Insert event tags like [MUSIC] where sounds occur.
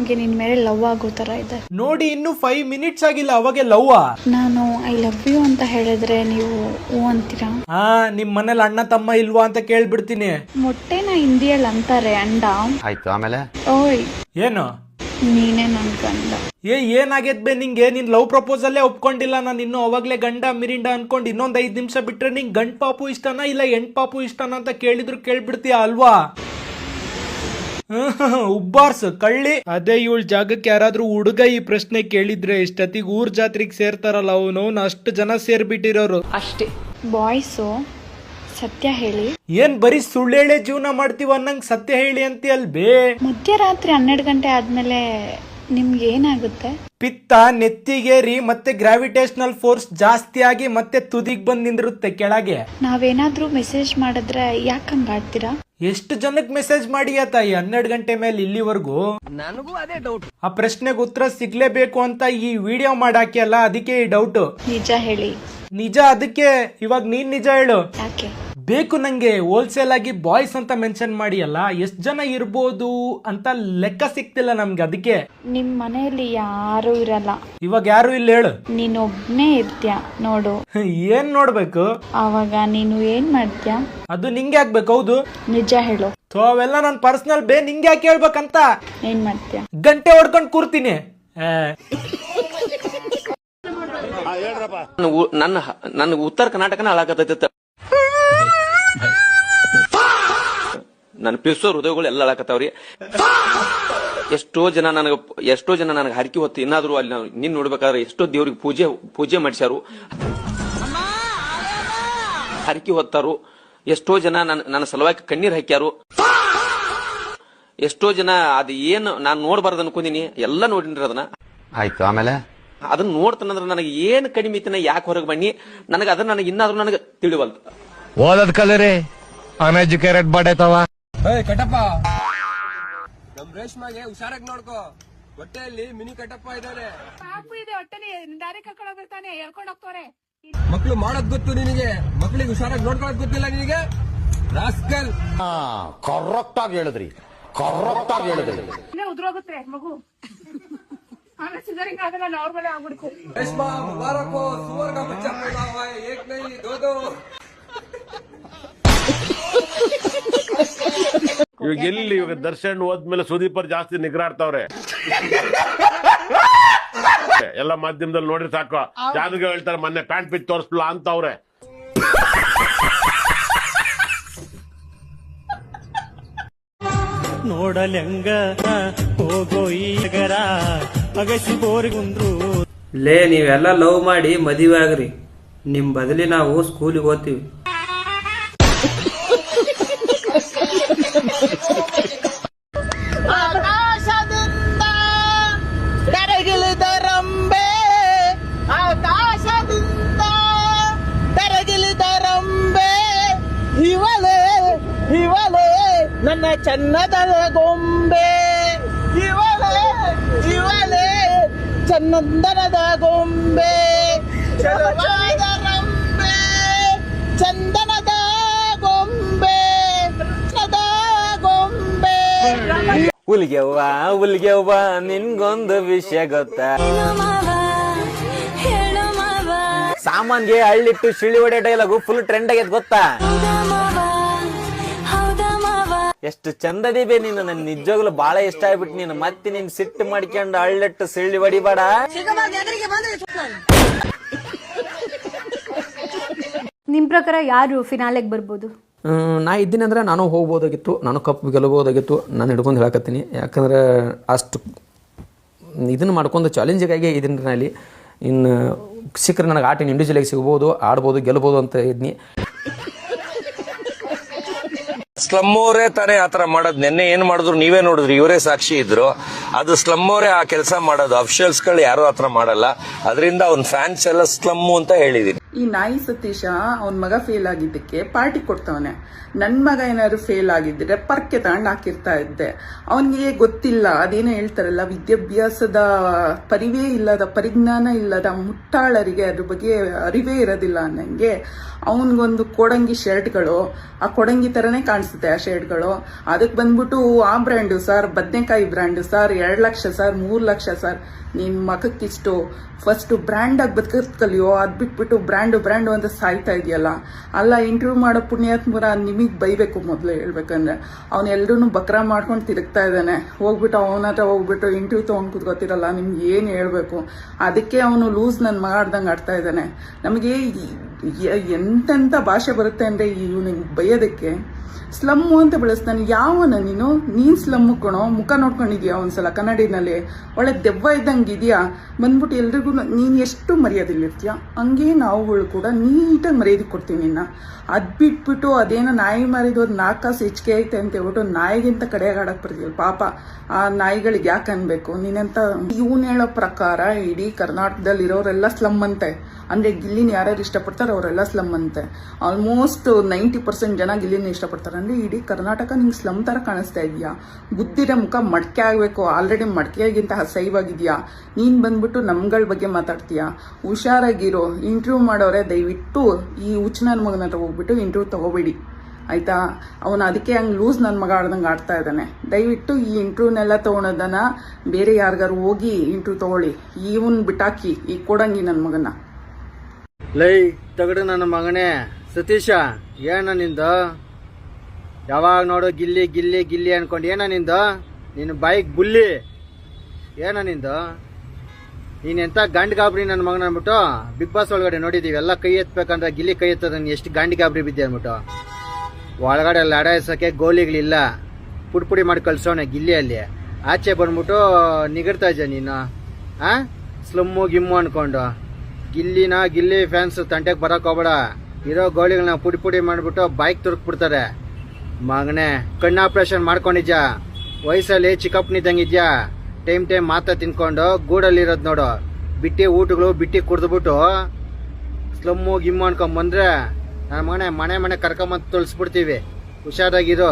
ನನಗೆ ನಿನ್ ಮೇಲೆ ಲವ್ ಆಗೋ ತರ ಇದೆ. ನೋಡಿ ಇನ್ನು ಫೈವ್ ಮಿನಿಟ್ಸ್ ಆಗಿಲ್ಲ ಅವಾಗೆ ಲವ್ ನಾನು ಐ ಲವ್ ಯು ಅಂತ ಹೇಳಿದ್ರೆ ನೀವು ಹೂ ಅಂತೀರಾ? ಹಾ ನಿಮ್ ಮನೇಲಿ ಅಣ್ಣ ತಮ್ಮ ಇಲ್ವಾ ಅಂತ ಕೇಳ್ಬಿಡ್ತೀನಿ. ಮೊಟ್ಟೆನ ಹಿಂದಿಯಲ್ಲಿ ಅಂತಾರೆ ಅಂಡ. ಆಯ್ತು ಆಮೇಲೆ? ಓಯ್. ಏನು? ನೀನೇ ನನ್ ಗಂಡ. ಏ ಏನಾಗೈತ್ ಬೇ ನಿಂಗೆ? ನಿನ್ ಲವ್ ಪ್ರಪೋಸಲ್ಲೇ ಒಪ್ಕೊಂಡಿಲ್ಲ ನಾನು ಇನ್ನು ಅವಾಗ್ಲೇ ಗಂಡ ಮಿರಿಂಡ ಅನ್ಕೊಂಡು ಇನ್ನೊಂದ್ ಐದ್ ನಿಮಿಷ ಬಿಟ್ರೆ ನಿಂಗ್ ಗಂಡ್ ಪಾಪು ಇಷ್ಟನಾ ಇಲ್ಲ ಹೆಣ್ ಪಾಪು ಇಷ್ಟನಾ ಅಂತ ಕೇಳಿದ್ರು ಕೇಳ್ಬಿಡ್ತೀಯ ಅಲ್ವಾ? [LAUGHS] ಉಬ್ಬಾರ್ಸು ಕಳ್ಳಿ. ಅದೇ ಇವಳ ಜಾಗಕ್ಕೆ ಯಾರಾದ್ರೂ ಹುಡುಗ ಈ ಪ್ರಶ್ನೆ ಕೇಳಿದ್ರೆ ಇಷ್ಟೊತ್ತಿಗೆ ಊರ್ ಜಾತ್ರೆಗೆ ಸೇರ್ತಾರಲ್ಲ ಅವನು? ಅಷ್ಟು ಜನ ಸೇರ್ಬಿಟ್ಟಿರೋರು. ಅಷ್ಟೇ. ಬಾಯ್ಸ್ ಸತ್ಯ ಹೇಳಿ. ಏನ್ ಬರೀ ಸುಳ್ಳೇಳೆ ಜೀವನ ಮಾಡ್ತೀವ ಅನ್ನಂಗ್ ಸತ್ಯ ಹೇಳಿ ಅಂತ ಅಲ್ಬೇ ಮಧ್ಯರಾತ್ರಿ ಹನ್ನೆರಡು ಗಂಟೆ ಆದ್ಮೇಲೆ ನಿಮ್ಗೆ ಏನಾಗುತ್ತೆ? ಪಿತ್ತ ನೆತ್ತಿಗೇರಿ ಮತ್ತೆ ಗ್ರಾವಿಟೇಷನಲ್ ಫೋರ್ಸ್ ಜಾಸ್ತಿ ಆಗಿ ಮತ್ತೆ ತುದಿಗ್ ಬಂದ್ ನಿಂದಿರುತ್ತೆ ಕೆಳಗೆ. ನಾವೇನಾದ್ರೂ ಮೆಸೇಜ್ ಮಾಡಿದ್ರೆ ಯಾಕಂಗ್ ಆಡ್ತೀರಾ? ಎಷ್ಟು ಜನಕ್ ಮೆಸೇಜ್ ಮಾಡಿಯ ತಾಯಿ ಹನ್ನೆರಡು ಗಂಟೆ ಮೇಲೆ ಇಲ್ಲಿವರೆಗೂ? ನನಗೂ ಅದೇ ಡೌಟ್ ಆ ಪ್ರಶ್ನೆಗೆ ಉತ್ತರ ಸಿಗ್ಲೇಬೇಕು ಅಂತ ಈ ವಿಡಿಯೋ ಮಾಡಾಕಿ ಅಲ್ಲ ಅದಕ್ಕೆ ಈ ಡೌಟ್ ನಿಜ ಹೇಳಿ. ನಿಜ ಅದಕ್ಕೆ ಇವಾಗ ನೀನ್ ನಿಜ ಹೇಳು. ಯಾಕೆ? ಬೇಕು ನಂಗೆ ಹೋಲ್ಸೇಲ್ ಆಗಿ ಬಾಯ್ಸ್ ಅಂತ ಮೆನ್ಷನ್ ಮಾಡಿ ಅಲ್ಲ ಎಷ್ಟ್ ಜನ ಇರ್ಬೋದು ಅಂತ ಲೆಕ್ಕ ಸಿಕ್ತಿಲ್ಲ ನಮ್ಗೆ ಅದಕ್ಕೆ. ನಿಮ್ ಮನೆಯಲ್ಲಿ ಯಾರು ಇರಲ್ಲ. ಇವಾಗ ಯಾರು ಇಲ್ಲ ಹೇಳು. ನೀನೊಬ್ನೇ ಇರ್ತೀಯ? ನೋಡು. [LAUGHS] ಏನ್ ನೋಡ್ಬೇಕು? ಅವಾಗ ನೀನು ಏನ್ ಮಾಡ್ತೀಯ? ಅದು ನಿಂಗೆ ಆಗ್ಬೇಕು ಹೌದು. ನಿಜ ಹೇಳು. ಸೊ ಅವೆಲ್ಲ ನನ್ ಪರ್ಸನಲ್ ಬೇ ನಿಂಗೆ ಯಾಕೆ ಹೇಳ್ಬೇಕಂತ? ಏನ್ ಮಾಡ್ತೀಯ? ಗಂಟೆ ಹೊಡ್ಕೊಂಡ್ ಕೂರ್ತೀನಿ. ಆ, ನನ್ನ ನನ್ನ ನನ್ನ ಉತ್ತರ ಕರ್ನಾಟಕನ ಹಾಳಾಕತೈತೆ ನನ್ನ ಪಿಸೋ ಹೃದಯಗಳು ಎಲ್ಲ ಅಳಕತ್ತಾವ್ರಿ. ಎಷ್ಟೋ ಜನ ನನಗೆ ಎಷ್ಟೋ ಜನ ನನಗೆ ಹರಕೆ ಹೊತ್ತು ಇನ್ನಾದ್ರೂ ಅಲ್ಲಿ ನಾವು ನಿನ್ ನೋಡ್ಬೇಕಾದ್ರೆ ಎಷ್ಟೋ ದೇವ್ರಿಗೆ ಪೂಜೆ ಪೂಜೆ ಮಾಡಿಸ್ಯಾರು. ಹರಕೆ ಹೊತ್ತಾರು. ಎಷ್ಟೋ ಜನ ನನ್ನ ನನ್ನ ಸಲುವಾಗಿ ಕಣ್ಣೀರ್ ಹಾಕ್ಯಾರು. ಎಷ್ಟೋ ಜನ ಅದು ಏನು ನಾನು ನೋಡ್ಬಾರ್ದು ಅನ್ಕೊಂಡಿನಿ. ಎಲ್ಲ ನೋಡಿನ್ರಿ ಅದನ್ನ. ಆಯ್ತು ಆಮೇಲೆ? ಅದನ್ನ ನೋಡ್ತಾನಂದ್ರೆ ನನಗೆ ಏನು ಕಡಿಮೆ ಇತ್ತಿನ ಯಾಕೆ ಹೊರಗೆ ಬನ್ನಿ? ನನಗೆ ಅದನ್ನ ನನಗೆ ಇನ್ನಾದ್ರೂ ನನಗೆ ತಿಳಿವಲ್ತು ಓದದ್ ಕಲರಿ. ಅನ್ಎಜುಕೇಟೆಡ್ ಬಡೈತವ ಕಟಪ್ಪ ನಮ್ ರೇಷ್ಮಾಗೆ ಹುಷಾರಾಗಿ ನೋಡ್ಕೋ. ಹೊಟ್ಟೆಯಲ್ಲಿ ಮಿನಿ ಕಟಪ್ಪ ಇದಾರೆ ಪಾಪು ಇದೆ ಹೊಟ್ಟೆಲಿ ದಾರಿ ಕರ್ಕೊಂಡು ಹೋಗ್ತಾನೆ ಹೇಳ್ಕೊಂಡು ಹೋಗ್ತವ್ರೆ. ಮಕ್ಳು ಮಾಡೋದ್ ಗೊತ್ತು ನಿನಗೆ. ಮಕ್ಳಿಗೆ ಹುಷಾರಾಗಿ ನೋಡ್ಕೊಳಕ್ ಗೊತ್ತಿಲ್ಲ ನಿನಗೆ? ರಾಸ್ಕಲ್. ಕರೆಕ್ಟ್ ಆಗಿ ಹೇಳಿದ್ರಿ. ಕರೆಕ್ಟ್ ಆಗಿ ಹೇಳಿದ್ರಿ. ಇಲ್ಲೇ ಉದ್ರೋಗುತ್ತೆ ಮಗು. ಆಮೇಲೆ ಸಿಗರಿಂಗ್ ಆಗಲ್ಲ ನಾರ್ಮಲ್ ಆಗ್ಬಿಡ್ತು. ರೇಷ್ಮಾ ಮುಬಾರಕು ಸುವರ್ಣ ಬಚ್ಚ ಏಕ್ ನೈ ದೋ ಇವಾಗ ಎಲ್ಲಿ ಇವಾಗ ದರ್ಶನ್ ಹೋದ್ಮೇಲೆ ಸುದೀಪರ್ ಜಾಸ್ತಿ ನಿಗ್ರಾಡ್ತಾವ್ರೆ? ಎಲ್ಲ ಮಾಧ್ಯಮದಲ್ಲಿ ನೋಡ್ರಿ ಸಾಕು. ಯಾವ್ದು ಹೇಳ್ತಾರೆ ಮೊನ್ನೆ ಪ್ಯಾಂಟ್ ಪಿಚ್ ತೋರಿಸ್ಲಾ ಅಂತವ್ರೆ. ನೋಡಲೆಂಗ ಹೋಗೋ? ಈಗರ ಅಗಸಿ ಬೋರಿಗುಂದ್ರು ಲೇ ನೀವೆಲ್ಲ ಲವ್ ಮಾಡಿ ಮದುವೆ ಆಗ್ರಿ. ನಿಮ್ ಬದಲಿ ನಾವು ಸ್ಕೂಲಿಗೆ ಓದ್ತೀವಿ ನನ್ನ ಚನ್ನದ ಗೊಂಬೆ. ಇವಳೆ ಇವಳೆ ಚನ್ನಂದನದ ಗೊಂಬೆ. ರಂಬೆ. ಚಂದನದ ಗೊಂಬೆ. ಚದ ಗೊಂಬೆ. ಉಲ್ಗೆವ್ವ ಉಲ್ಗೆವ್ವ ನಿನ್ಗೊಂದು ವಿಷಯ ಗೊತ್ತಾ. ಸಾಮಾನ್ಗೆ ಹಳ್ಳಿಟ್ಟು ಶಿಳಿ ಹೊಡೆ ಡೈಲಾಗು ಫುಲ್ ಟ್ರೆಂಡ್ ಆಗ್ಯದ ಗೊತ್ತಾ? ಎಷ್ಟು ಚಂದದಿಬೆ ನೀನು ನನ್ ನಿಜವಾಗ್ಲು ಬಾಳ ಇಷ್ಟ ಆಗ್ಬಿಟ್ಟು ನೀನು. ಮತ್ತೆ ನೀನ್ ಸಿಟ್ಟು ಮಾಡ್ಕೊಂಡು ಅಳ್ಳಟ್ಟು ಸಿಳ್ಳಿ ಹೊಡಿಬೇಡ. ನಿಮ್ ಪ್ರಕಾರ ಯಾರು ಫಿನಾಲೆಗೆ ಬರ್ಬೋದು? ನಾ ಇದ್ದೀನಿ ಅಂದ್ರೆ ನಾನು ಹೋಗ್ಬೋದಾಗಿತ್ತು ನಾನು ಕಪ್ ಗೆಲ್ಲಬಹುದಾಗಿತ್ತು ನಾನು ಹಿಡ್ಕೊಂಡು ಹೇಳಕತ್ತೀನಿ. ಯಾಕಂದ್ರೆ ಅಷ್ಟು ಇದನ್ನು ಮಾಡ್ಕೊಂಡು ಚಾಲೆಂಜಿಗಾಗಿ ಇದೀನಿ ನಾನು ಅಲ್ಲಿ ಇನ್ನು ಸಿಕ್ಕರೆ ನನಗೆ ಆಟ ಇಂಡಿವಿಜುವಲಾಗಿ ಸಿಗ್ಬೋದು ಆಡ್ಬೋದು ಗೆಲ್ಬೋದು ಅಂತ ಇದ್ನಿ. ಸ್ಲಮ್ ಅವರೇ ತಾನೇ ಆತರ ಮಾಡೋದು. ನಿನ್ನೆ ಏನ್ ಮಾಡಿದ್ರು ನೀವೇ ನೋಡಿದ್ರಿ, ಇವರೇ ಸಾಕ್ಷಿ ಇದ್ರು. ಅದು ಸ್ಲಮ್ ಅವರೇ ಆ ಕೆಲಸ ಮಾಡೋದು. ಅಫಿಷಿಯಲ್ಸ್ಗಳು ಯಾರು ಆತರ ಮಾಡಲ್ಲ. ಅದರಿಂದ ಅವ್ನ ಫ್ಯಾನ್ಸ್ ಎಲ್ಲ ಸ್ಲಮ್ ಅಂತ ಹೇಳಿದೀನಿ. ಈ ನಾಯಿ ಸತೀಶ ಅವನ್ ಮಗ ಫೇಲ್ ಆಗಿದ್ದಕ್ಕೆ ಪಾರ್ಟಿ ಕೊಡ್ತಾವನೆ. ನನ್ನ ಮಗ ಏನಾದ್ರು ಫೇಲ್ ಆಗಿದ್ರೆ ಪರ್ಕೆ ತಗೊಂಡು ಹಾಕಿರ್ತಾ ಇದ್ದೆ. ಅವನಿಗೆ ಗೊತ್ತಿಲ್ಲ. ಅದೇನೋ ಹೇಳ್ತಾರಲ್ಲ, ವಿದ್ಯಾಭ್ಯಾಸದ ಪರಿವೇ ಇಲ್ಲದ, ಪರಿಜ್ಞಾನ ಇಲ್ಲದ ಮುಟ್ಟಾಳರಿಗೆ ಅದ್ರ ಬಗ್ಗೆ ಅರಿವೇ ಇರೋದಿಲ್ಲ ಅನ್ನಂಗೆ. ಅವನಿಗೊಂದು ಕೊಡಂಗಿ ಶರ್ಟ್ಗಳು, ಆ ಕೊಡಂಗಿ ಥರನೇ ಕಾಣಿಸುತ್ತೆ ಆ ಶರ್ಟ್ಗಳು. ಅದಕ್ಕೆ ಬಂದ್ಬಿಟ್ಟು ಆ ಬ್ರ್ಯಾಂಡು ಸರ್, ಬದನೆಕಾಯಿ ಬ್ರ್ಯಾಂಡು ಸರ್, ಎರಡು ಲಕ್ಷ ಸರ್, ಮೂರು ಲಕ್ಷ ಸರ್. ನಿಮ್ಮ ಮಗಕ್ಕಿಷ್ಟು ಫಸ್ಟು ಬ್ರ್ಯಾಂಡಾಗಿ ಬದುಕೋದು ಕಲಿಯೋ ಅದು ಬಿಟ್ಬಿಟ್ಟು ಬ್ರ್ಯಾಂಡು ಬ್ರ್ಯಾಂಡು ಅಂತ ಸಾಯ್ತಾ ಇದೆಯಲ್ಲ. ಅಲ್ಲ ಇಂಟರ್ವ್ಯೂ ಮಾಡೋ ಪುಣ್ಯಾತ್ಮರ ನಿಮಗೆ ಬೈಬೇಕು ಮೊದಲು ಹೇಳ್ಬೇಕಂದ್ರೆ. ಅವ್ನು ಎಲ್ಲರೂ ಬಕ್ರ ಮಾಡ್ಕೊಂಡು ತಿರುಗ್ತಾ ಇದ್ದಾನೆ. ಹೋಗ್ಬಿಟ್ಟು ಅವನ ಹತ್ರ ಹೋಗ್ಬಿಟ್ಟು ಇಂಟರ್ವ್ಯೂ ತೊಗೊಂಡು ಕೂತ್ಕೋತಿರಲ್ಲ, ನಿಮ್ಗೆ ಏನು ಹೇಳಬೇಕು? ಅದಕ್ಕೆ ಅವನು ಲೂಸ್ ನನ್ನ ಮಾಡ್ದಂಗೆ ಆಡ್ತಾ ಇದ್ದಾನೆ. ನಮಗೆ ಎಂತೆಂಥ ಭಾಷೆ ಬರುತ್ತೆ ಅಂದರೆ ಇವನಿಗೆ ಬಯ್ಯೋದಕ್ಕೆ ಸ್ಲಮ್ಮು ಅಂತ ಬೆಳೆಸ್ತಾನೆ. ಯಾವನ ನೀನು? ನೀನ್ ಸ್ಲಮ್ಮು ಕಣೋ, ಮುಖ ನೋಡ್ಕೊಂಡಿದ್ಯಾ ಒಂದ್ಸಲ ಕನ್ನಡಿನಲ್ಲಿ? ಒಳ್ಳೆ ದೆವ್ವ ಇದ್ದಂಗೆ ಇದೆಯಾ? ಬಂದ್ಬಿಟ್ಟು ಎಲ್ರಿಗೂ ನೀನು ಎಷ್ಟು ಮರ್ಯಾದೆಲಿರ್ತೀಯ ಹಂಗೆ ನಾವುಗಳು ಕೂಡ ನೀಟಾಗಿ ಮರ್ಯಾದೆ ಕೊಡ್ತೀವಿ ನಿನ್ನ. ಅದು ಬಿಟ್ಬಿಟ್ಟು ಅದೇನೋ ನಾಯಿ ಮಾರಿದ್ದು ಅದು ನಾಲ್ಕು ಕಾಸು ಹೆಚ್ಚಿಗೆ ಐತೆ ಅಂತ ಹೇಳ್ಬಿಟ್ಟು ನಾಯಿಗಿಂತ ಕಡೆಗೆ ಆಡಕ್ಕೆ ಬರ್ತೀವಿ ಪಾಪ. ಆ ನಾಯಿಗಳಿಗೆ ಯಾಕೆ ಅನ್ಬೇಕು? ನೀನಂತ ಇವನ್ ಹೇಳೋ ಪ್ರಕಾರ ಇಡೀ ಕರ್ನಾಟಕದಲ್ಲಿ ಇರೋರೆಲ್ಲ ಸ್ಲಮ್ ಅಂತೆ. ಅಂದರೆ ಗಿಲ್ಲಿನ ಯಾರ್ಯಾರು ಇಷ್ಟಪಡ್ತಾರೆ ಅವರೆಲ್ಲ ಸ್ಲಮ್ ಅಂತೆ. ಆಲ್ಮೋಸ್ಟ್ ನೈಂಟಿ ಪರ್ಸೆಂಟ್ ಜನ ಗಿಲ್ಲಿನ ಇಷ್ಟಪಡ್ತಾರೆ. ಅಂದರೆ ಇಡೀ ಕರ್ನಾಟಕ ನಿಂಗೆ ಸ್ಲಮ್ ಥರ ಕಾಣಿಸ್ತಾ ಇದೆಯಾ? ಬುದ್ಧಿರ ಮುಖ ಮಡಕೆ ಆಗಬೇಕು. ಆಲ್ರೆಡಿ ಮಡಕೆಗಿಂತ ಹಸೈವಾಗಿದೆಯಾ ನೀನು ಬಂದ್ಬಿಟ್ಟು ನಮ್ಗಳ ಬಗ್ಗೆ ಮಾತಾಡ್ತೀಯಾ? ಹುಷಾರಾಗಿರೋ ಇಂಟರ್ವ್ಯೂ ಮಾಡೋರೆ ದಯವಿಟ್ಟು ಈ ಹುಚ್ಚ ನನ್ನ ಮಗನ ಹತ್ರ ಹೋಗ್ಬಿಟ್ಟು ಇಂಟರ್ವ್ಯೂ ತಗೋಬೇಡಿ. ಆಯಿತಾ? ಅವನು ಅದಕ್ಕೆ ಹಂಗೆ ಲೂಸ್ ನನ್ನ ಮಗ ಆಡ್ದಂಗೆ ಆಡ್ತಾ ಇದ್ದಾನೆ. ದಯವಿಟ್ಟು ಈ ಇಂಟರ್ವ್ಯೂನೆಲ್ಲ ತೊಗೊಳೋದನ್ನ ಬೇರೆ ಯಾರಿಗಾರು ಹೋಗಿ ಇಂಟರ್ವ್ಯೂ ತಗೊಳ್ಳಿ. ಇವನ್ ಬಿಟ್ಟಾಕಿ ಈ ಕೊಡಂಗಿ ನನ್ನ ಮಗನ ಲೈ, ತಗಡು ನನ್ನ ಮಗನೇ. ಸತೀಶ, ಏನ ನಿಂದು? ಯಾವಾಗ ನೋಡು ಗಿಲ್ಲಿ ಗಿಲ್ಲಿ ಗಿಲ್ಲಿ ಅನ್ಕೊಂಡು ಏನ ನಿಂದ? ನಿನ್ನ ಬೈಕ್ ಬುಲ್ಲಿ. ಏನ ನಿಂದು? ನೀನ್ ಎಂತ ಗಂಡ್ ಗಾಬರಿ ನನ್ನ ಮಗನ ಅಂದ್ಬಿಟ್ಟು ಬಿಗ್ ಬಾಸ್ ಒಳಗಡೆ ನೋಡಿದೀವಿ, ಎಲ್ಲ ಕೈ ಎತ್ಬೇಕಂದ್ರೆ ಗಿಲ್ಲಿ ಕೈ ಎತ್ತದ ಎಷ್ಟು ಗಂಡ್ ಗಾಬ್ರಿ ಬಿದ್ದೆ ಅಂದ್ಬಿಟ್ಟು ಒಳಗಡೆ ಲಡಾಯಿಸೋಕೆ ಗೋಲಿಗಳಿಲ್ಲ. ಪುಡಿ ಪುಡಿ ಮಾಡಿ ಗಿಲ್ಲಿ ಗಿಲ್ಲಿಯಲ್ಲಿ. ಆಚೆ ಬಂದ್ಬಿಟ್ಟು ನಿಗಡ್ತಾ ಇದ್ದೆ ನೀನು? ಆ? ಸ್ಲಮ್ಮು, ಗಿಮ್ಮು ಅನ್ಕೊಂಡು. ಗಿಲ್ಲಿನ ಗಿಲ್ಲಿ ಫ್ಯಾನ್ಸ್ ತಂಟೆಗೆ ಬರಕ್ ಹೋಗ್ಬೇಡ. ಇರೋ ಗೋಳಿಗಳನ್ನ ಪುಡಿ ಪುಡಿ ಮಾಡಿಬಿಟ್ಟು ಬೈಕ್ ತುರುಕ್ಬಿಡ್ತಾರೆ. ಮಗನೇ, ಕಣ್ಣು ಆಪರೇಷನ್ ಮಾಡ್ಕೊಂಡಿದ್ಯಾ? ವಯಸ್ಸಲ್ಲಿ ಚಿಕ್ಕಪ್ಪನಿದ್ದಂಗಿದ್ಯಾ? ಟೈಮ್ ಟೈಮ್ ಮಾತಾ ತಿನ್ಕೊಂಡು ಗೂಡಲ್ಲಿರೋದು ನೋಡು. ಬಿಟ್ಟಿ ಊಟಗಳು, ಬಿಟ್ಟಿ ಕುಡಿದ್ಬಿಟ್ಟು ಸ್ಲಮ್ಮು ಗಿಮ್ಮು ಅನ್ಕೊಂಡ್ ಬಂದ್ರೆ ನನ್ನ ಮನೆ ಮನೆ ಮನೆ ಕರ್ಕೊಂಬಂದು ತುಳಿಸ್ಬಿಡ್ತೀವಿ. ಹುಷಾರಾಗಿರು.